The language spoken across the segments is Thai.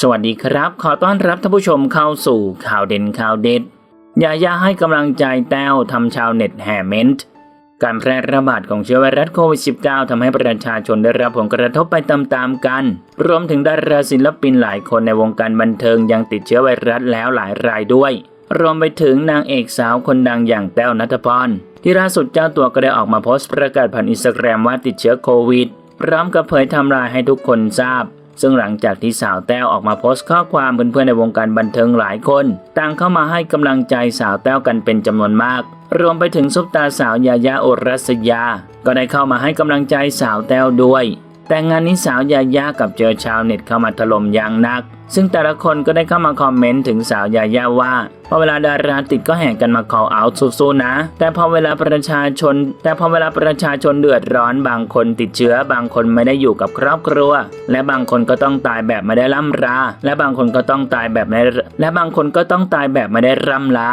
สวัสดีครับ ขอต้อนรับท่านผู้ชมเข้าสู่ข่าวเด่นข่าวเด็ดยาย่าให้กำลังใจแต้วทำชาวเน็ตแห่เมนต์การแพร่ระบาดของเชื้อไวรัสโควิด -19 ทำให้ประชาชนได้รับผลกระทบไปตามๆกัน รวมถึงดาราศิลปินหลายคนในวงการบันเทิงยังติดเชื้อไวรัสแล้วหลายรายด้วย รวมไปถึงนางเอกสาวคนดังอย่างแต้วนัทพรที่ล่าสุดเจ้าตัวก็ได้ออกมาโพสต์ประกาศผ่านอินสตาแกรมว่าติดเชื้อโควิด พร้อมกับเผยทำลายให้ทุกคนทราบ ซึ่งหลังจากที่สาวแต้วออกมาโพสต์ข้อความเพื่อนๆในวงการบันเทิงหลายคนต่างเข้ามาให้กำลังใจสาวแต้วกันเป็นจำนวนมาก รวมไปถึงซุปตาสาวยายาโอรัสยา ก็ได้เข้ามาให้กำลังใจสาวแต้วด้วย แต่งานนี้สาวยายากับเจอชาวเน็ตเข้ามาถล่มอย่างนัก ซึ่งแต่ละคนก็ได้เข้ามาคอมเมนต์ถึงสาวยายาว่าพอเวลาดาราติดก็แห่กันมา call out สู้ๆนะ แต่พอเวลาประชาชน แต่พอเวลาประชาชนเดือดร้อนบางคนติดเชื้อบางคนไม่ได้อยู่กับครอบครัว และบางคนก็ต้องตายแบบไม่ได้ล่ำราและบางคนก็ต้องตายแบบไม่และบางคนก็ต้องตายแบบไม่ได้ร่ำลา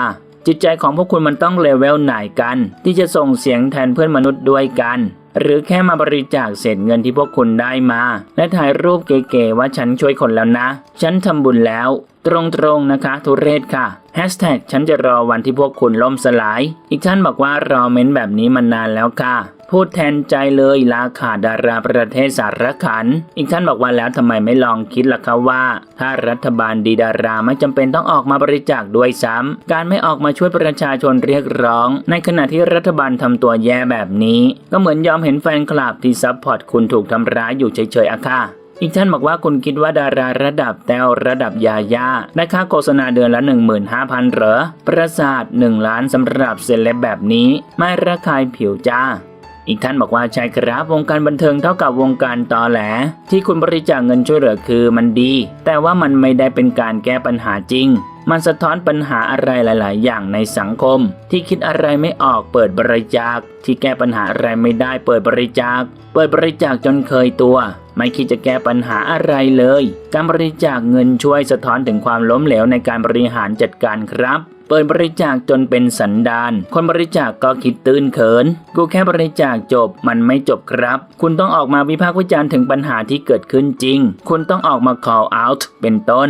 จิตใจของพวกคุณมันต้องเลเวลไหนกัน ที่จะส่งเสียงแทนเพื่อนมนุษย์ด้วยกัน หรือแค่มาบริจาคเศษเงินที่พวกคุณได้มา และถ่ายรูปเก๋ๆว่าฉันช่วยคนแล้วนะ ฉันทำบุญแล้ว ตรงๆนะคะ ทุเรศค่ะแฮชแท็กฉันจะรอวันที่พวกคุณล่มสลาย อีกท่านบอกว่ารอเม้นแบบนี้มานานแล้วค่ะ พูดแทนใจเลยลาขาดดาราประเทศสารขัน อีกท่านบอกว่าแล้วทำไมไม่ลองคิดล่ะคะว่า ถ้ารัฐบาลดีดาราไม่จำเป็นต้องออกมาบริจาคด้วยซ้ำการไม่ออกมาช่วยประชาชนเรียกร้อง ในขณะที่รัฐบาลทำตัวแย่แบบนี้ ก็เหมือนยอมเห็นแฟนคลับที่ซัพพอร์ตคุณถูกทำร้ายอยู่เฉยๆอะค่ะอีกท่านบอกว่าคุณคิดว่าดาราระดับแต้วระดับยาย่าได้ค่าโฆษณาเดือนละ 15,000 เหรอ ประสาท 1 ล้านสำหรับเซเลบแบบนี้ ไม่ระคายผิวจ้า อีกท่านบอกว่าใช่ครับวงการบันเทิงเท่ากับวงการตอแหล ที่คุณบริจาคเงินช่วยเหลือคือมันดี แต่ว่ามันไม่ได้เป็นการแก้ปัญหาจริง มันสะท้อนปัญหาอะไรหลาย ๆ อย่างในสังคม ที่คิดอะไรไม่ออกเปิดบริจาค ที่แก้ปัญหาอะไรไม่ได้เปิดบริจาค เปิดบริจาคจนเคยตัว ไม่คิดจะแก้ปัญหาอะไรเลย การบริจาคเงินช่วยสะท้อนถึงความล้มเหลวในการบริหารจัดการครับเปิดบริจาคจนเป็นสันดาน คนบริจาคก็คิดตื้นเขิน กูแค่บริจาคจบ มันไม่จบครับ คุณต้องออกมาวิพากษ์วิจารณ์ถึงปัญหาที่เกิดขึ้นจริง คุณต้องออกมา call out เป็นต้น